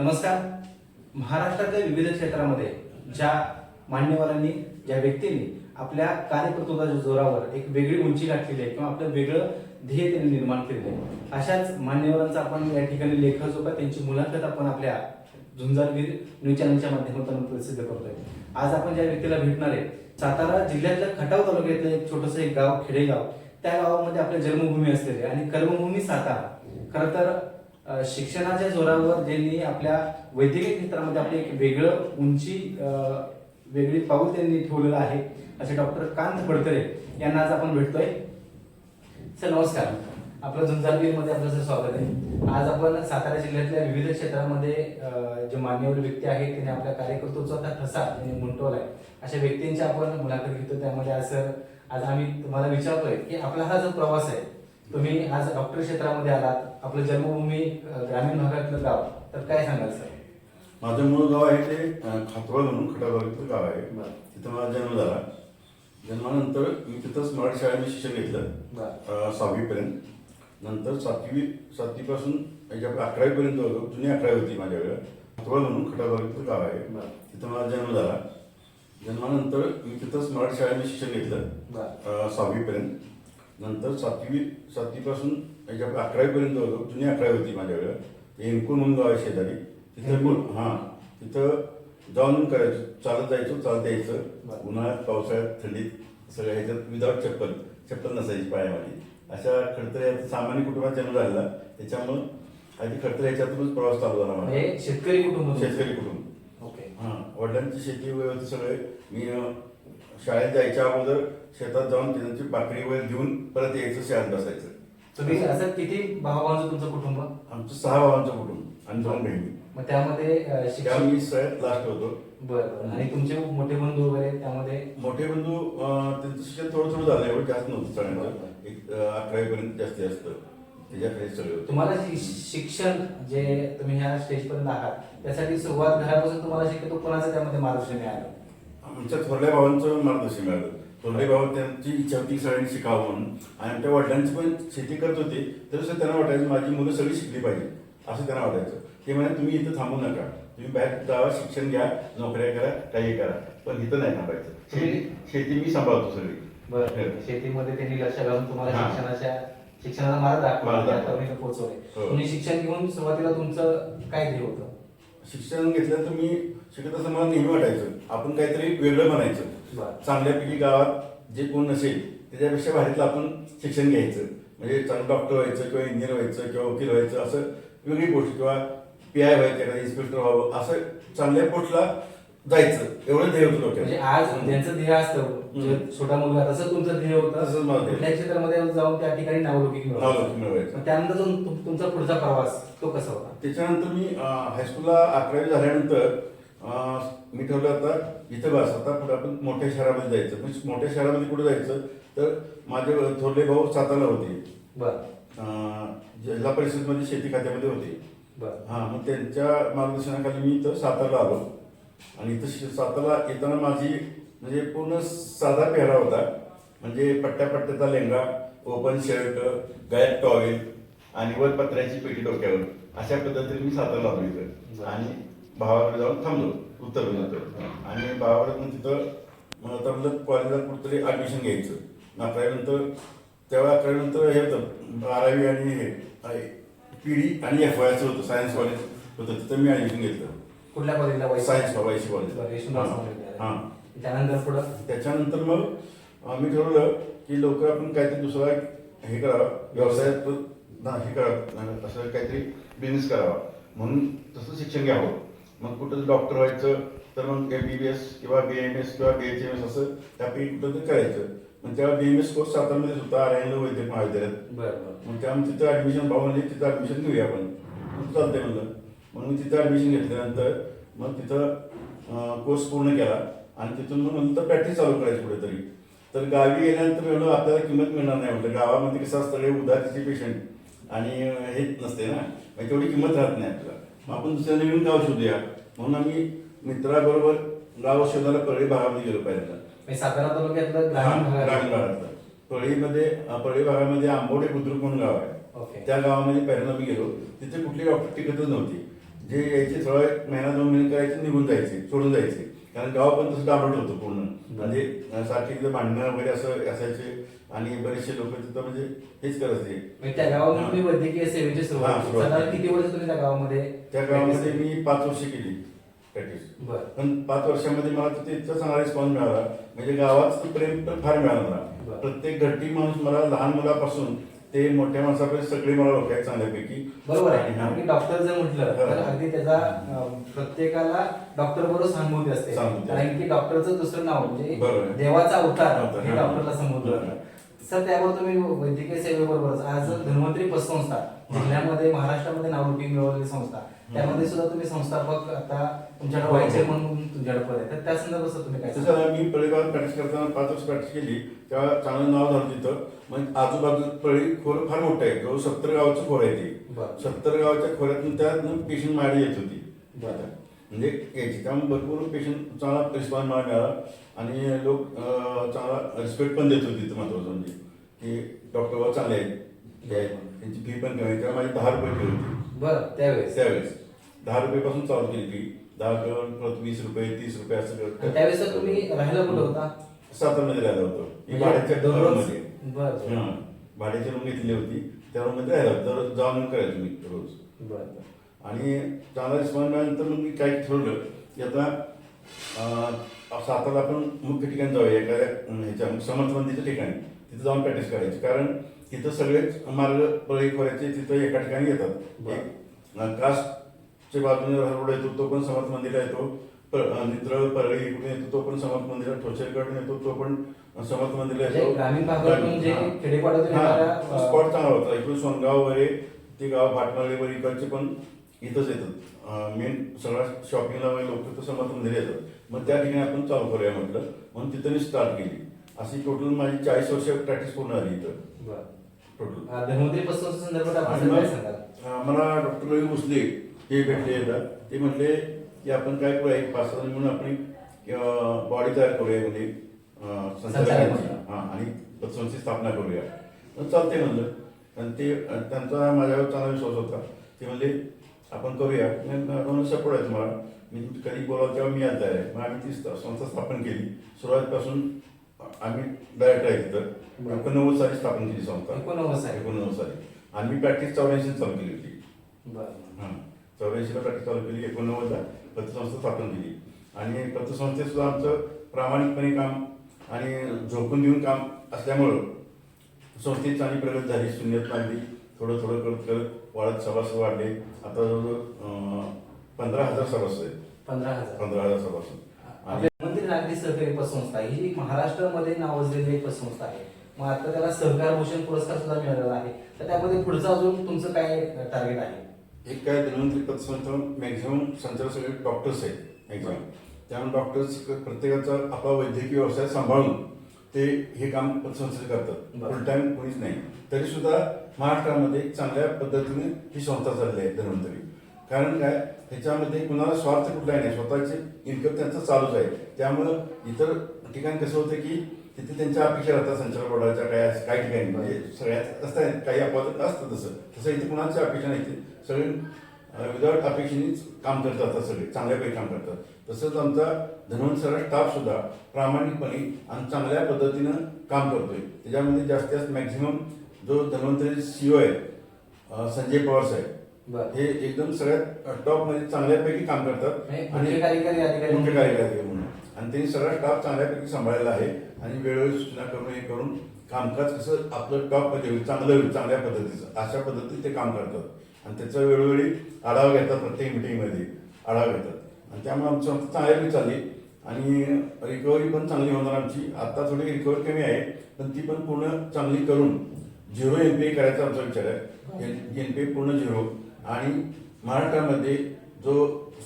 नमस्कार. महाराष्ट्रातल्या विविध क्षेत्रामध्ये ज्या मान्यवरांनी ज्या व्यक्तींनी आपल्या कार्यकर्तृत्वाच्या जोरावर एक वेगळी उंची गाठलेली आहे किंवा आपलं वेगळं ध्येय त्यांनी निर्माण केलेलं आहे अशाच मान्यवरांचा आपण या ठिकाणी लेखक होता. त्यांची मुलाखत आपण आपल्या झुंजारवीर न्यूज चॅनलच्या माध्यमातून प्रसिद्ध करतोय. आज आपण ज्या व्यक्तीला भेटणार आहे सातारा जिल्ह्यातल्या खटाव तालुक्यातलं एक छोटस एक गाव खेडेगाव त्या गावामध्ये आपल्या जन्मभूमी असलेली आणि कर्मभूमी सातारा. खरं तर शिक्षणाच्या जोरावर ज्यांनी आपल्या वैद्यकीय क्षेत्रामध्ये आपली एक वेगळं उंची वेगळी पाऊल त्यांनी ठेवलेलं आहे असे डॉक्टर कांत फडतरे यांना आज आपण भेटतोय. सर नमस्कार. आपलं जुंजालवीरमध्ये आपलं सर स्वागत आहे. आज आपण सातारा जिल्ह्यातल्या विविध क्षेत्रामध्ये जे मान्यवर व्यक्ती आहेत त्यांनी आपल्या कार्यकर्तृत्वाचा ठसा त्यांनी आहे अशा व्यक्तींची आपण मुलाखत घेतो त्यामध्ये आज सर आज आम्ही तुम्हाला विचारतोय की आपला हा जो प्रवास आहे तुम्ही आज डॉक्टर क्षेत्रामध्ये आलात आपलं जन्मभूमी ग्रामीण भागातलं गाव तर काय सांगाल सर? माझं मूळ गाव आहे ते अं, खातवळ म्हणून तालुक्याचं गाव आहे. तिथं माझा जन्म झाला. जन्मानंतर मी तिथंच मराठी शाळेत मी शिक्षण घेतलं सहावीपर्यंत. नंतर सातवी सातवीपासून याच्या अकरावीपर्यंत होतो. जुनी अकरावी होती माझ्याकडे. खातवळ म्हणून खटाव तालुक्याचं गाव आहे. तिथं माझा जन्म झाला. जन्मानंतर मी तिथंच मराठी शाळेत मी शिक्षण घेतलं सहावीपर्यंत. नंतर सातवी सातवीपासून याच्या अकरावीपर्यंत होतो. जुनी अकरावी होती माझ्याकडे. ते हेमकुल म्हणून गाव आहे शेजारी. तिथं हेमकुल? हां. तिथं जाऊन करायचं. चालत जायचो चालत यायचं. उन्हाळ्यात पावसाळ्यात थंडीत सगळ्या ह्याच्यात विदाऊट चप्पल. चप्पल नसायची पायामध्ये. अशा खडतर सामान्य कुटुंबात जन्म झालेला त्याच्यामुळं आधी खडतर ह्याच्यातूनच प्रवास चालू झाला माझा. म्हणजे शेतकरी कुटुंब? शेतकरी कुटुंब. ओके. हां. वडिलांची शेती वगैरे सगळे. मी शाळेत जायच्या अगोदर शेतात जाऊन त्यांची बाकरी वगैरे घेऊन परत यायचं शाळेत बसायचं. तुम्ही असं किती भावाभावांचं तुमचं कुटुंब? आमचं सहा भावांचं कुटुंब आणि दोन बहिणी. मग त्यामध्ये अ, मी सगळ्यात लास्ट होतो. बरं. आणि तुमचे मोठे बंधू वगैरे त्यामध्ये? मोठे बंधू अं, त्यांचं शिक्षण थोडं थोडं झालं एवढं जास्त नव्हतं सगळ्यांचं एक अकरावी पर्यंत जास्तीत जास्त. त्याच्याकडे सगळे होते. तुम्हाला शि- शिक्षण जे तुम्ही ह्या स्टेज पर्यंत आहात त्यासाठी सुरुवात घरापासून तुम्हाला शक्यतो कोणाचं त्यामध्ये मार्गदर्शन मिळालं? आमच्या थोरल्या भावांचं मार्गदर्शन मिळालं थोरले भाऊ त्यांची इच्छा होती सगळ्यांनी शिकावं म्हणून. आणि आमच्या वडिलांची पण शेती करत होते तरी सुद्धा त्यांना वाटायचं माझी मुलं सगळी शिकली पाहिजे असं त्यांना वाटायचं. ते म्हणे तुम्ही इथं थांबू नका. तुम्ही बाहेर जावा शिक्षण घ्या नोकऱ्या करा काही करा. पण इथं नाही थांबायचं. शेती शेती मी सांभाळतो सगळी. बरं शेतीमध्ये त्यांनी लक्ष घालून तुम्हाला हा. शिक्षणाच्या शिक्षणाचा मार्ग मार्ग दाखवला. त्यापर्यंत पोहोचवले हो. तुम्ही शिक्षण घेऊन सुरुवातीला तुमचं काय ध्येय होतं? शिक्षण घेतलं तर मी शिकत असं मला नेहमी वाटायचं. आपण काहीतरी वेगळं म्हणायचं बरं. चांगल्यापैकी गावात जे कोण नसेल त्याच्यापेक्षा भारीतलं आपण शिक्षण घ्यायचं. म्हणजे चांगलं डॉक्टर व्हायचं किंवा इंजिनियर व्हायचं किंवा वकील व्हायचं असं वेगळी गोष्ट. किंवा पी आय व्हायचं एखादा इन्स्पेक्टर व्हावं असं चांगल्या पोस्टला जायचं. एवढं ध्येय होतं म्हणजे आज ज्यांचं ध्येय असतं छोटा मुलगा तसं तुमचं ध्येय होतं. तसंच माझं ध्येय. कुठल्या क्षेत्रामध्ये जाऊन त्या ठिकाणी नावलौकिक. नावलौकिक मिळवायचं. त्यानंतर तुमचा पुढचा प्रवास तो कसा होता? त्याच्यानंतर मी हायस्कूलला अकरावी झाल्यानंतर मी ठरवलं आता इथं बस आता पुढे आपण मोठ्या शहरामध्ये जायचं. म्हणजे मोठ्या शहरामध्ये कुठे जायचं? तर माझे थोरले भाऊ सातारला होते. जिल्हा परिषदमध्ये शेती खात्यामध्ये होते. हां मग त्यांच्या मार्गदर्शनाखाली मी इथं सातारला आलो. आणि इथं सातारला येताना माझी म्हणजे पूर्ण साधा पेहरा होता. म्हणजे पट्ट्या पट्ट्याचा लेंगा ओपन शर्ट गळ्यात टॉवेल आणि वर पत्र्याची पेटी डोक्यावर. अशा पद्धतीने मी सातारला आलो इथं. आणि भावाकडे जाऊन थांबलो उत्तर आणि भावाकडे तिथं मग आता म्हणलं कॉलेजला कुठेतरी ॲडमिशन घ्यायचं. मग अकरावीनंतर तेव्हा अकरावीनंतर हे होतं बारावी आणि हे पीडी आणि एफ वायचं होतं सायन्स कॉलेज होतं तिथं मी ॲडमिशन घेतलं. कुठल्या कॉलेजला? Science YC college. हां. त्यानंतर पुढं? त्याच्यानंतर मग आम्ही ठरवलं की लवकर आपण काहीतरी दुसरा हे करावं व्यवसायात हे करावं असं काहीतरी बिझनेस करावा. म्हणून तसं शिक्षण घ्यावं. मग कुठं डॉक्टर व्हायचं तर मग एम बी बी एस किंवा बी एम एस किंवा बी एच एम एस असं त्यापैकी कुठं तरी करायचं. मग तेव्हा बी एम एस कोर्स सातारमध्येच होता आर्यन वैद्यक महाविद्यालयात. मग त्या तिथं ॲडमिशन भाऊ म्हणजे तिथं ॲडमिशन घेऊया आपण. चालतंय म्हणलं. मग मी तिथं ॲडमिशन घेतल्यानंतर मग तिथं कोर्स पूर्ण केला. आणि तिथून मग नंतर प्रॅक्टिस चालू करायची कुठेतरी. तर गावी गेल्यानंतर एवढं आपल्याला किंमत मिळणार नाही म्हटलं. गावामध्ये कसं असतं रे उधारीचे पेशंट आणि हेच नसते ना. तेवढी किंमत राहत नाही आपल्याला. मग आपण दुसऱ्या नवीन गाव शोधूया. म्हणून आम्ही मित्राबरोबर गाव शोधायला परळी भागामध्ये गेलो पहिल्यांदा. म्हणजे सातारा तालुक्यातलं ग्रामीण भागातलं. पळीमध्ये परळी भागामध्ये आंबोडे बुद्रुक म्हणून गाव आहे. ओके. त्या गावामध्ये पहिल्यांदा मी गेलो. तिथे कुठली डॉक्टर टिकतच नव्हती. जे यायचे थोडा एक महिना दोन महिने करायचे निघून जायचे सोडून जायचे. कारण गाव पण तसं डांबरट होतं पूर्ण. म्हणजे सारखे तिथं भांडणं वगैरे असं असायचे आणि बरेचसे लोक तिथं म्हणजे हेच करायचे म्हणजे त्या गावामध्ये तुम्ही वैद्यकीय सेवेची सुरुवात केली. सुरुवात साधारण केली. किती वर्ष तुम्ही त्या गावामध्ये त्या गावामध्ये मी पाच वर्ष केली प्रॅक्टिस बरं. पण पाच वर्षामध्ये मला तिथे इतका चांगला रिस्पॉन्स मिळाला. म्हणजे गावात प्रेम फार मिळालं मला. बरं. प्रत्येक घरटी माणूस मला लहान मुलापासून ते मोठ्या माणसापर्यंत सगळे मला ओळख आहेत चांगल्यापैकी बरोबर आहे आणि डॉक्टर जर म्हटलं हा. तर अगदी त्याचा प्रत्येकाला डॉक्टर बरोबर सहानुभूती असते. कारण की डॉक्टरचं दुसरं नाव म्हणजे बरोबर आहे. देवाचा अवतार अवतार, हे हा. डॉक्टरला संबोधलं बरोबर. जातं सर त्यावर तुम्ही वैद्यकीय सेवेबरोबरच आज धन्वंतरी पतसंस्था जिल्ह्यामध्ये महाराष्ट्रामध्ये नावलौकिक मिळवलेली संस्था त्यामध्ये सुद्धा तुम्ही संस्थापक आता तुमच्याकडे व्हाईस चेअरमन म्हणून तुमच्याकडे पद आहे तर त्या संदर्भात तुम्ही काय तसं मी पळेगावात प्रॅक्टिस करताना पाच वर्ष प्रॅक्टिस केली. तेव्हा चांगलं नाव झालं तिथं. मग आजूबाजू पळी खोर फार मोठं आहे. जवळ सत्तर गावाचं खोर आहे ते. बरं. सत्तर गावाच्या खोऱ्यातून त्यातनं पेशंट माडी येत होती. बरं. म्हणजे यायची त्यामुळे भरपूर पेशंट चांगला रिस्पॉन्स मला मिळाला. आणि लोक अं, चांगला रिस्पेक्ट पण देत होते तिथं महत्वाचं म्हणजे. की डॉक्टर बाबा चांगले आहेत. हे आहेत. त्यांची फी पण कमी आहे. तेव्हा माझी दहा रुपये फी होती. बरं. त्यावेळेस? त्यावेळेस. दहा रुपयेपासून चालू केली फी दहा करून परत वीस रुपये तीस रुपये असं आणि करत त्यावेळेस तुम्ही राहायला कुठं होता? सातारमध्ये राहिला होतो. म्हणजे भाड्याच्या दररोज- रूममध्ये बरं, बरं. हां भाड्याची रूम घेतली होती. त्या रूममध्ये राहिला होतो. दररोज जाऊन करायचो मी रोज. बरं. आणि चांगला रिस्पॉन्स मिळाल्यानंतर मग मी काय ठरवलं की आता अं, सातारा आपण मुख्य ठिकाणी जाऊया. एखाद्या अं, ह्याच्या समर्थ मंदिरच्या ठिकाणी. तिथं जाऊन प्रॅक्टिस करायची. कारण तिथं सगळेच मार्ग पळी खोऱ्याचे तिथं एका ठिकाणी येतात. बरं. एक अं, कासच्या बाजूने रोड येतो तो पण समर्थ मंदिरला येतो. नित्रळ परळी इकडून येतो तो पण समर्थ मंदिरला ठोसेकडून येतो तो पण समर्थ मंदिरला म्हणजे येतो. ग्रामीण भागातून जे. खेडेपाड्यातून स्पॉट चांगला होता. इकडून सोनगाव वगैरे ते गाव भाटमाळे वगैरे इकडचे पण इथंच येतात. मेन सगळ्या शॉपिंगला वगैरे लोक तिथं समर्थ मंदिर येतात. मग त्या ठिकाणी आपण चालू करूया म्हटलं. म्हणून तिथं मी स्टार्ट केली. अशी टोटल माझी चाळीस वर्ष प्रॅक्टिस पूर्ण झाली इथं. टोटल संदर्भात मला डॉक्टर रवी भोसले हे भेटले एकदा ते म्हटले की आपण काय करूया एक पाच सहा म्हणून आपण बॉडी तयार करूया म्हणजे संचालक. हां आणि पतसंस्थेची स्थापना करूया. तर चालते म्हणलं. आणि ते त्यांचा माझ्यावर चांगला विश्वास होता. ते म्हणले आपण करूया. म्हणून सपोर्ट आहे तुम्हाला. मी कधी बोलाल तेव्हा मी आता आहे मग आम्ही ती संस्था स्थापन केली. सुरुवातीपासून आम्ही डायरेक्ट आहे तिथं. एकोणनव्वद साली स्थापन केली संस्था. एकोणनव्वद साली. एकोणनव्वद साली. आणि मी प्रॅक्टिस चौऱ्याऐंशी चालू केली होती. बरं. हां. चौऱ्याऐंशीला प्रॅक्टिस चालू केली एकोणनव्वदला पतसंस्था स्थापन केली. आणि पतसंस्थेत सुद्धा आमचं प्रामाणिकपणे काम आणि झोकून देऊन काम असल्यामुळं संस्थेची चांगली प्रगती झाली. शून्यात लागली थोडं थोडं करत करत वाढत सभासद वाढले. आता जवळजवळ पंधरा हजार सभासद आहेत. पंधरा हजार. पंधरा हजार सभासद. आणि मंत्री नागरी सहकारी पतसंस्था ही महाराष्ट्रामध्ये नावाजलेली एक पतसंस्था आहे. मग आता त्याला सहकार भूषण पुरस्कार सुद्धा मिळालेला आहे. तर त्यामध्ये पुढचं अजून तुमचं काय टार्गेट आहे? एक काय धन्वंतरी पतसंस्था मॅक्झिमम संचालक सगळे डॉक्टर्स आहेत एक्झाम त्यामुळे डॉक्टर्स प्रत्येकाचा आपला वैद्यकीय व्यवसाय सांभाळून ते हे काम पतसंस्थेचे करतात. फुल टाइम कोणीच नाही. तरी सुद्धा महाराष्ट्रामध्ये चांगल्या पद्धतीने ही संस्था चालली आहे धन्वंतरी कारण काय? ह्याच्यामध्ये कुणाला स्वार्थ कुठलाही नाही. स्वतःचे इन्कम त्यांचं चालूच आहे. त्यामुळं इतर ठिकाणी कसं होतं की तिथे त्यांच्या अपेक्षा राहतात संचार बोर्डाच्या काय काही ठिकाणी. म्हणजे सगळ्यात असतात काही अपवाद असतं तसं. तसं इथे कुणाची अपेक्षा नाही. सगळे विदाउट अपेक्षेनेच काम करतात सगळे. चांगल्यापैकी काम करतात. तसंच आमचा धन्वंत सगळा स्टाफ सुद्धा प्रामाणिकपणे आणि चांगल्या पद्धतीनं काम करतोय. त्याच्यामध्ये जास्तीत जास्त मॅक्झिमम जो धन्वंतरी सीओ आहे संजय पवार साहेब. हे एकदम सगळ्यात टॉपमध्ये चांगल्यापैकी काम करतात. म्हणजे मुख्य कार्यकारी अधिकारी मुख्य कार्यकारी अधिकारी म्हणून. आणि त्यांनी सगळा स्टाफ चांगल्यापैकी सांभाळलेला आहे. आणि वेळोवेळी सूचना करून हे करून कामकाज कसं आपलं टॉपमध्ये होईल चांगलं होईल चांगल्या पद्धतीचं. अशा पद्धतीत ते काम करतात. आणि त्याचा वेळोवेळी आढावा घेतात प्रत्येक मिटिंगमध्ये आढावा घेतात. आणि त्यामुळे आमची चांगल्यापैकी चालली. आणि रिकव्हरी पण चांगली होणार आमची. आता थोडी रिकव्हरी कमी आहे पण ती पण पूर्ण चांगली करून झिरो एन पी करायचा आमचा विचार आहे. एन पी पूर्ण झिरो आणि महाराष्ट्रामध्ये जो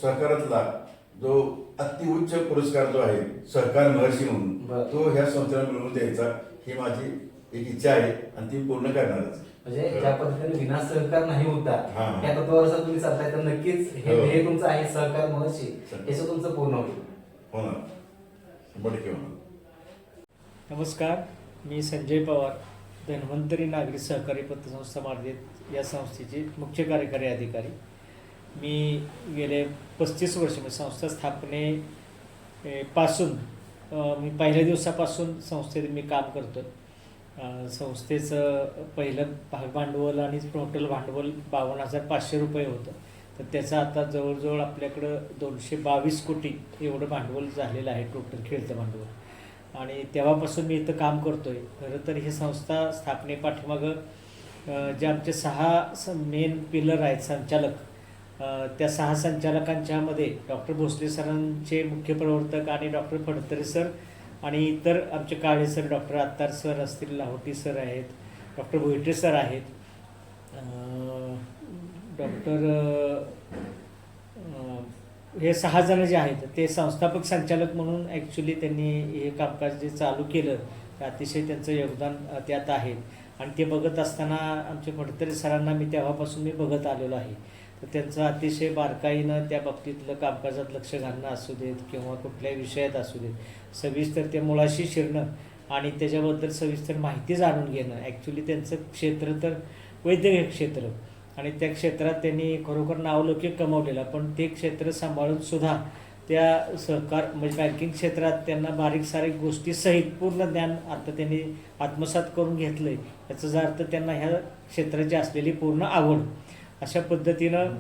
सरकारातला जो अतिउच्च पुरस्कार जो आहे सहकार महर्षी म्हणून. तो ह्या संस्थेला मिळवून द्यायचा ही माझी एक इच्छा आहे आणि ती पूर्ण करणारच म्हणजे ज्या पद्धतीने विना सहकार नाही उद्धार हा. त्या तत्वावर जर तुम्ही चालताय तर नक्कीच हे हो. ध्येय तुमचं आहे सहकार महर्षी. हे सुद्धा तुमचं पूर्ण होईल टक्के होणार नमस्कार मी संजय पवार धन्वंतरी नागरी सहकारी पतसंस्था मार्जित या संस्थेचे मुख्य कार्यकारी अधिकारी. मी गेले पस्तीस वर्ष म्हणजे संस्था स्थापने पासून मी पहिल्या दिवसापासून संस्थेत मी काम करतो. संस्थेचं पहिलं भाग भांडवल आणि टोटल भांडवल बावन्न हजार पाचशे रुपये होतं. तर त्याचं आता जवळजवळ आपल्याकडं दोनशे बावीस कोटी एवढं भांडवल झालेलं आहे टोटल खेळतं भांडवल. आणि तेव्हापासून मी इथं काम करतो आहे खरं तर ही संस्था स्थापने पाठीमागं जे आमचे सहा मेन पिलर आहेत संचालक. त्या सहा संचालकांच्यामध्ये डॉक्टर भोसले सरांचे मुख्य प्रवर्तक आणि डॉक्टर फडतरे सर आणि इतर आमचे Kale sir doctor Attar sir असतील लाहोटी सर आहेत डॉक्टर भोईटे सर आहेत. डॉक्टर हे सहा जण जे आहेत ते संस्थापक संचालक म्हणून ॲक्च्युली त्यांनी हे कामकाज जे चालू केलं ते अतिशय त्यांचं योगदान त्यात आहे. आणि ते बघत असताना आमचे फडतरे सरांना मी तेव्हापासून मी बघत आलेलो आहे. तर त्यांचं अतिशय बारकाईनं त्या बाबतीतलं कामकाजात लक्ष घालणं असू देत किंवा कुठल्याही विषयात असू देत. सविस्तर ते मुळाशी शिरणं आणि त्याच्याबद्दल सविस्तर माहिती जाणून घेणं. ॲक्च्युली त्यांचं क्षेत्र तर वैद्यकीय क्षेत्र आणि त्या क्षेत्रात त्यांनी खरोखर नावलौकिक कमवलेलं पण ते क्षेत्र सांभाळून सुद्धा त्या सहकार म्हणजे बँकिंग क्षेत्रात त्यांना बारीक सारीक गोष्टीसहित पूर्ण ज्ञान आता त्यांनी आत्मसात करून घेतलं आहे याचा अर्थ त्यांना ह्या क्षेत्राची असलेली पूर्ण आवड. अशा पद्धतीनं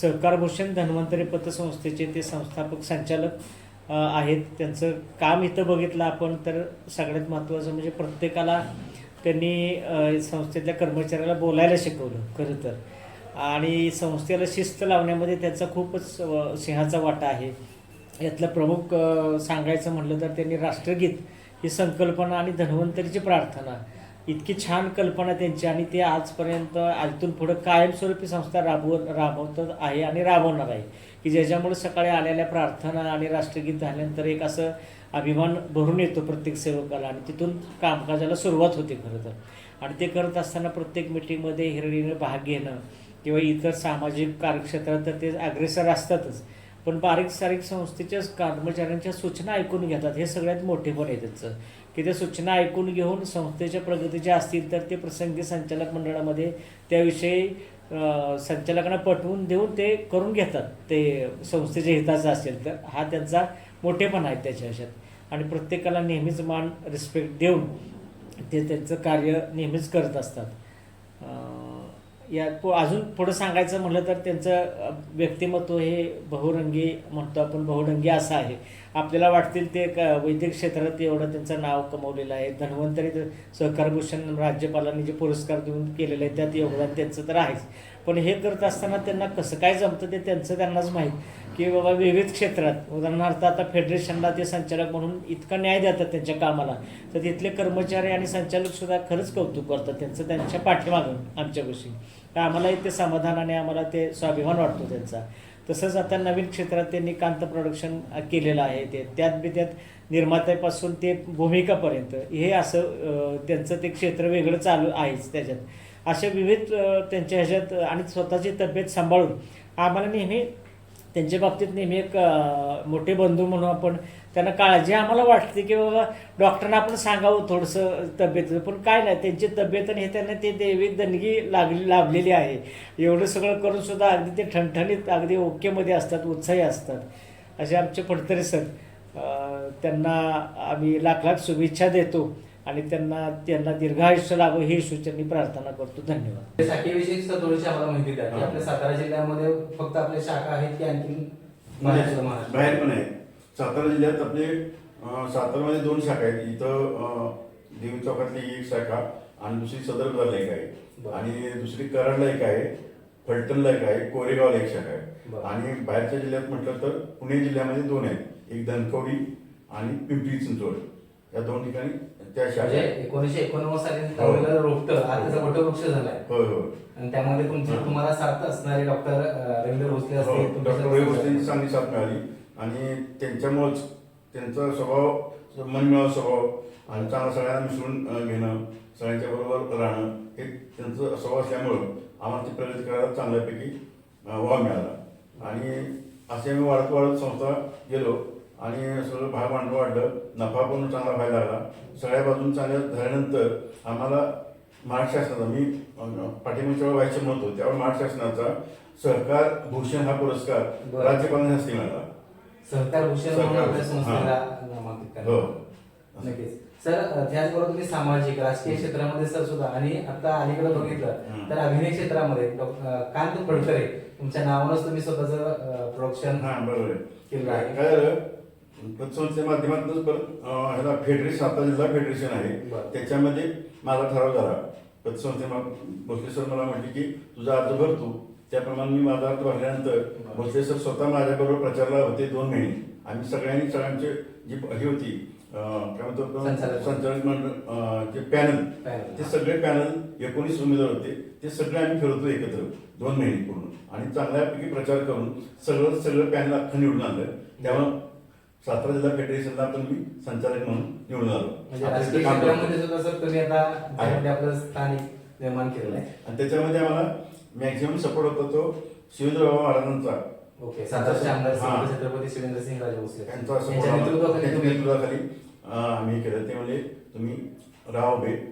सहकारभूषण धन्वंतरी पतसंस्थेचे ते संस्थापक संचालक आहेत. त्यांचं काम इथं बघितलं आपण तर सगळ्यात महत्त्वाचं म्हणजे प्रत्येकाला त्यांनी संस्थेतल्या कर्मचाऱ्याला बोलायला शिकवलं खरं तर. आणि संस्थेला शिस्त लावण्यामध्ये त्याचा खूपच सिंहाचा वाटा आहे. यातलं प्रमुख सांगायचं म्हटलं तर त्यांनी राष्ट्रगीत ही संकल्पना आणि धन्वंतरीची प्रार्थना. इतकी छान कल्पना त्यांची आणि ते आजपर्यंत आजतून पुढं कायमस्वरूपी संस्था राबवत राबवत आहे आणि राबवणार आहे. की ज्याच्यामुळे सकाळी आलेल्या प्रार्थना आणि राष्ट्रगीत झाल्यानंतर एक असं अभिमान भरून येतो प्रत्येक सेवकाला आणि तिथून कामकाजाला सुरुवात होते खरं तर. आणि ते करत असताना प्रत्येक मिटिंगमध्ये हिरडीने भाग घेणं किंवा इतर सामाजिक कार्यक्षेत्रात तर ते अग्रेसर असतातच. पण बारीक सारीक संस्थेच्या कर्मचाऱ्यांच्या सूचना ऐकून घेतात. हे सगळ्यात मोठेपण आहे त्याचं. की त्या सूचना ऐकून घेऊन संस्थेच्या प्रगतीच्या असतील तर ते प्रसंगी संचालक मंडळामध्ये त्याविषयी संचालकांना पटवून देऊन ते करून घेतात. ते संस्थेच्या हिताचं असेल तर. हा त्यांचा मोठेपण आहे त्याच्या अशात आणि प्रत्येकाला नेहमीच मान रिस्पेक्ट देऊन ते त्यांचं कार्य नेहमीच करत असतात. या अजून पुढं सांगायचं म्हटलं तर त्यांचं व्यक्तिमत्व हे बहुरंगी म्हणतो आपण बहुरंगी असं आहे. आपल्याला वाटतील ते क वैद्यक क्षेत्रात एवढं त्यांचं नाव कमवलेलं आहे. धन्वंतरी सहकारभूषण राज्यपालांनी जे पुरस्कार देऊन केलेले आहे त्यात योगदान त्यांचं तर आहेच. पण हे करत असताना त्यांना कसं काय जमतं ते त्यांचं त्यांनाच माहीत. की बाबा विविध क्षेत्रात उदाहरणार्थ आता फेडरेशनला ते संचालक म्हणून इतका न्याय देतात त्यांच्या कामाला. तर तिथले कर्मचारी आणि संचालकसुद्धा खरंच कौतुक करतात त्यांचं त्यांच्या पाठीमागून आमच्यापाशी. आम्हालाही ते समाधान आणि आम्हाला ते स्वाभिमान वाटतो त्यांचा. तसंच आता नवीन क्षेत्रात त्यांनी कांत प्रोडक्शन केलेलं आहे ते. त्यात बी त्यात निर्मात्यापासून ते भूमिकापर्यंत. हे असं त्यांचं ते क्षेत्र वेगळं चालू आहेच त्याच्यात. अशा विविध त्यांच्या ह्याच्यात आणि स्वतःची तब्येत सांभाळून आम्हाला नेहमी त्यांच्या बाबतीत नेहमी एक मोठे बंधू म्हणून आपण त्यांना काळजी आम्हाला वाटते की बाबा डॉक्टरांना आपण सांगावं थोडंसं तब्येत. पण काय नाही त्यांची तब्येत आणि हे त्यांना ते देवी दणगी लागली लाभलेली आहे. एवढं सगळं करून सुद्धा अगदी ते ठणठणीत अगदी ओकेमध्ये असतात उत्साही असतात. असे आमचे फडतरे सर. त्यांना आम्ही लाख लाख शुभेच्छा देतो. आणि त्यांना त्यांना दीर्घायुष्य लाभो ही सूचना प्रार्थना करतो. धन्यवाद. शाखेविषयी थोडीशी आम्हाला माहिती द्या. की आपल्या सातारा जिल्ह्यामध्ये फक्त आपल्या शाखा आहेत की आणखी बाहेर पण आहे सातारा जिल्ह्यात आपले सातारामध्ये दोन शाखा आहेत. इथं देवी चौकातली एक शाखा आणि दुसरी सदर बाजारला एक आहे. आणि दुसरी कराडला एक आहे फलटणला एक आहे कोरेगावला एक शाखा. आहे. आणि बाहेरच्या जिल्ह्यात म्हटलं तर पुणे जिल्ह्यामध्ये दोन आहेत. एक धनकवडी आणि पिंपरी चिंचवड. या दोन ठिकाणी म्हणजे एकोणीशे एकोणनव्वद साली हो. लावलेलं रोपटं आज त्याचा वटवृक्ष झालाय. होय होय आणि त्यामध्ये तुमचे तुम्हाला साथ असणारे डॉक्टर रवींद्र भोसले असतील हो, डॉक्टर रवी भोसलेंची चांगली साथ मिळाली. आणि त्यांच्यामुळंच त्यांचा स्वभाव मनमिळाव स्वभाव आणि चांगला सगळ्यांना मिसळून घेणं सगळ्यांच्या बरोबर राहणं हे त्यांचं स्वभाव असल्यामुळं आम्हाला ती प्रगती करायला चांगल्यापैकी वाव मिळाला. आणि असे आम्ही वाढत वाढत संस्था गेलो. आणि सगळं भाग भांडवल वाढलं. नफा पण चांगला व्हायला लागला. सगळ्या बाजून चांगल्या झाल्यानंतर आम्हाला महाराष्ट्र शासनाचा मी पाठिंबाच्या वेळी व्हायचं म्हणतो त्यावेळी महाराष्ट्र शासनाचा सहकार भूषण हा पुरस्कार. राज्यपालांच्या हस्ते मिळाला. सहकार भूषण आपल्या संस्थेला नामांकित हो. नक्कीच. सर त्याचबरोबर तुम्ही सामाजिक राजकीय क्षेत्रामध्ये सर सुद्धा आणि आता अलीकडे बघितलं. तर अभिनय क्षेत्रामध्ये कांत फडकरे तुमच्या नावानंच तुम्ही स्वतःचं प्रोडक्शन केलं आहे. पतसंस्थेच्या माध्यमातूनच परत अं, ह्याला फेडरेशन सातारा जिल्हा फेडरेशन आहे. बरं. त्याच्यामध्ये माझा ठराव झाला. पतसंस्थे भोसले सर मला म्हटले की तुझा अर्ज भर तू. त्याप्रमाणे मी माझा अर्ज भरल्यानंतर भोसले सर स्वतः माझ्याबरोबर प्रचारला होते दोन महिने. आम्ही सगळ्यांनी सगळ्यांचे जी ही होती अं, काय म्हणतो आपण? संचालक. संचालक मंडळ अं, जे पॅनल Panel. ते सगळे पॅनल एकोणीस उमेदवार होते. ते सगळे आम्ही फिरवतो एकत्र दोन महिने पूर्ण. आणि चांगल्यापैकी प्रचार करून सगळं सगळं पॅनल अख्खं निवडून आणलं. त्यामुळे सातारा जिल्हा फेडरेशनला पण मी संचालक म्हणून निवडून आलो. म्हणजे आता राजकीय इथं काम क्षेत्रामध्ये करतो. सुद्धा सर तुम्ही आता त्यामध्ये आपलं स्थानिक निर्माण केलेलं आहे. आणि त्याच्यामध्ये आम्हाला मॅक्झिमम सपोर्ट होता तो शिवेंद्रबाबा महाराजांचा. ओके सातारचे आमदार हा. श्री छत्रपती शिवेंद्र सिंग राजे भोसले. त्यांचा यांच्या support आम्हाला- नेतृत्वाखाली त्यांच्या तुम्ही नेतृत्वाखाली अं, आम्ही केलं. ते म्हणजे तुम्ही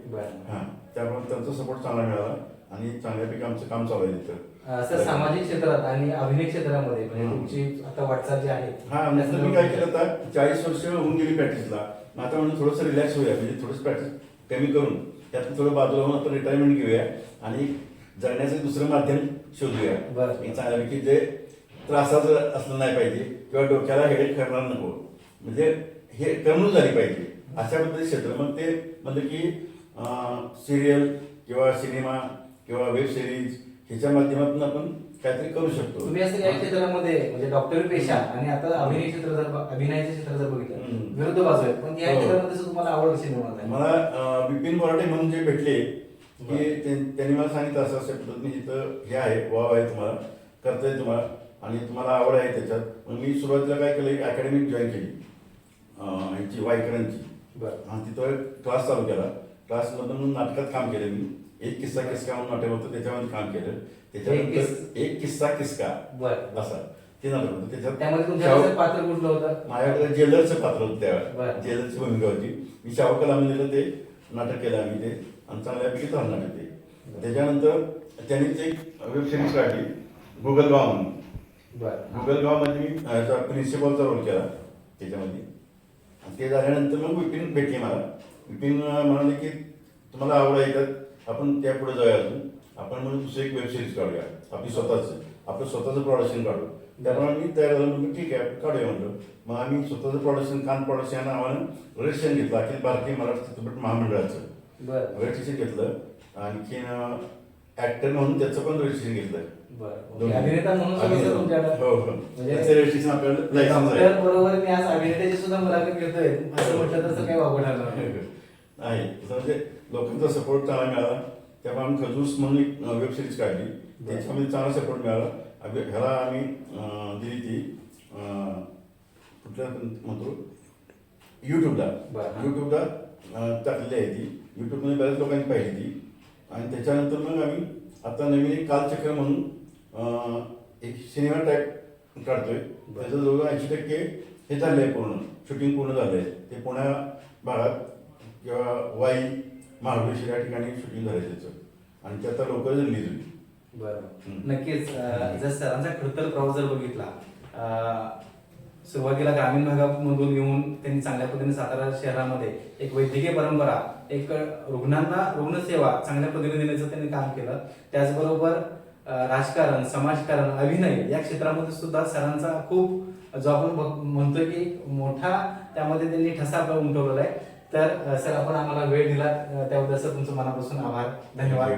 बरं. हा. त्यामुळे त्यांचा सपोर्ट चांगला मिळाला आणि चांगल्यापैकी आमचं काम चालू आहे तिथं. सर सामाजिक क्षेत्रात आणि अभिनय क्षेत्रामध्ये म्हणजे. तुमची आता वाटचाल जी आहे. हा नंतर मी काय केलं आता चाळीस वर्ष होऊन गेली प्रॅक्टिसला मग आता म्हणून थोडंसं रिलॅक्स होऊया म्हणजे थोडंसं प्रॅक्टिस कमी करून. त्यातून थोडं बाजूला होऊन आपण रिटायरमेंट घेऊया आणि जगण्याचं दुसरं माध्यम शोधूया. बरं. चांगल्यापैकी जे त्रासाचं असलं नाही पाहिजे किंवा डोक्याला हेडेक करणार नको. म्हणजे हे करमणूक झाली पाहिजे. अशा पद्धतीचे क्षेत्र. मग ते म्हणजे की सिरियल किंवा सिनेमा किंवा वेब सिरीज ह्याच्या माध्यमातून आपण काहीतरी करू शकतो. तुम्ही असं या क्षेत्रामध्ये म्हणजे डॉक्टरी पेशा आणि आता अभिनय क्षेत्र जर अभिनयाचे क्षेत्र जर बघितलं. विरुद्ध बाजू आहे पण या हो. क्षेत्रामध्ये सुद्धा तुम्हाला आवड कशी निर्माण झाली? मला बिपिन बोराटे म्हणून जे भेटले की त्यांनी मला सांगितलं असं असं पद्धतीने इथं हे आहे वाव आहे तुम्हाला करता येईल तुम्हाला आणि तुम्हाला आवड आहे त्याच्यात. मग मी सुरुवातीला काय केलं अकॅडमी जॉईन केली ह्यांची वायकरांची बरं. आणि तिथं क्लास चालू केला. क्लासमधून नाटकात काम केलं मी. एक किस्सा किसका म्हणून नाटक होतं? त्याच्यामध्ये काम केलं. त्याच्यानंतर एक किस्सा किसका? बरं. असा. ते नाटक होतं. त्याच्यात त्यामध्ये तुमच्या शाहू- पात्र कुठलं होतं? माझ्याकडे जेलरचं पात्र होतं बरं. त्यावेळेला जेलरची भूमिका होती. मी शाहू कलामंदिरला ते नाटक केलं आम्ही ते आणि चांगल्यापैकी झालं नाटक ते. त्याच्यानंतर त्यांनीच एक वेब सिरीज काढली गुगल गाव म्हणून. बरं. गावमध्ये मी प्रिन्सिपलचा रोल केला त्याच्यामध्ये. आणि ते झाल्यानंतर मग विपिन भेटले मला विपिन अं, म्हणाले की तुम्हाला आवड आहे का आपण त्या पुढे जाऊया अजून. आपण म्हणून दुसरी एक वेब सिरीज काढूया. आपली स्वतःच. आपलं स्वतःचं प्रोडक्शन काढू. त्यामुळे मी तयार झालो म्हणलं ठीक आहे काढूया म्हणलं. मग आम्ही स्वतःचं प्रोडक्शन कान प्रोडक्शन या नावानं रजिस्ट्रेशन घेतलं अखिल भारतीय मराठी चित्रपट महामंडळाचं. बरं. रजिस्ट्रेशन घेतलं. आणखीन ऍक्टर म्हणून त्याचं पण रजिस्ट्रेशन घेतलं. अभिनेता म्हणून हो हो. म्हणजे- रजिस्ट्रेशन आपल्याला बरोबर मी आज अभिनेत्याची सुद्धा मुलाखत घेतोय. असं म्हटलं तर काही आहे. म्हणजे लोकांचा सपोर्ट चांगला मिळाला. त्यामुळे आम्ही खजूस म्हणून एक वेब सिरीज काढली. त्याच्यामध्ये चांगला सपोर्ट मिळाला. ह्याला आम्ही दिली ती कुठल्या म्हणतो? युट्यूबला. युट्यूबला टाकलेली आहे ती. युट्यूबमध्ये बऱ्याच लोकांनी पाहिली ती. आणि त्याच्यानंतर मग आम्ही आता नवीन एक कालचक्र म्हणून एक सिनेमा टाईप काढतोय. त्याचं जवळ ऐंशी टक्के हे झालं आहे पूर्ण. शूटिंग पूर्ण झालं आहे ते पुण्या भागात किंवा वाई महाबळेश्वर या ठिकाणी शूटिंग झालं त्याचं. आणि ते आता लवकर रिलीज होईल बरं. नक्कीच जर सरांचा खडतर प्रवास जर बघितला सुरुवातीला ग्रामीण भागामधून येऊन त्यांनी चांगल्या पद्धतीने सातारा शहरामध्ये एक वैद्यकीय परंपरा एक रुग्णांना रुग्णसेवा चांगल्या पद्धतीने देण्याचं त्यांनी काम केलं. त्याचबरोबर राजकारण समाजकारण अभिनय या क्षेत्रामध्ये सुद्धा सरांचा खूप जो आपण म्हणतोय की मोठा त्यामध्ये त्यांनी ठसा उमटवलेला आहे. तर सर आपण आम्हाला वेळ दिला त्याबद्दल सर तुमचं मनापासून आभार. धन्यवाद.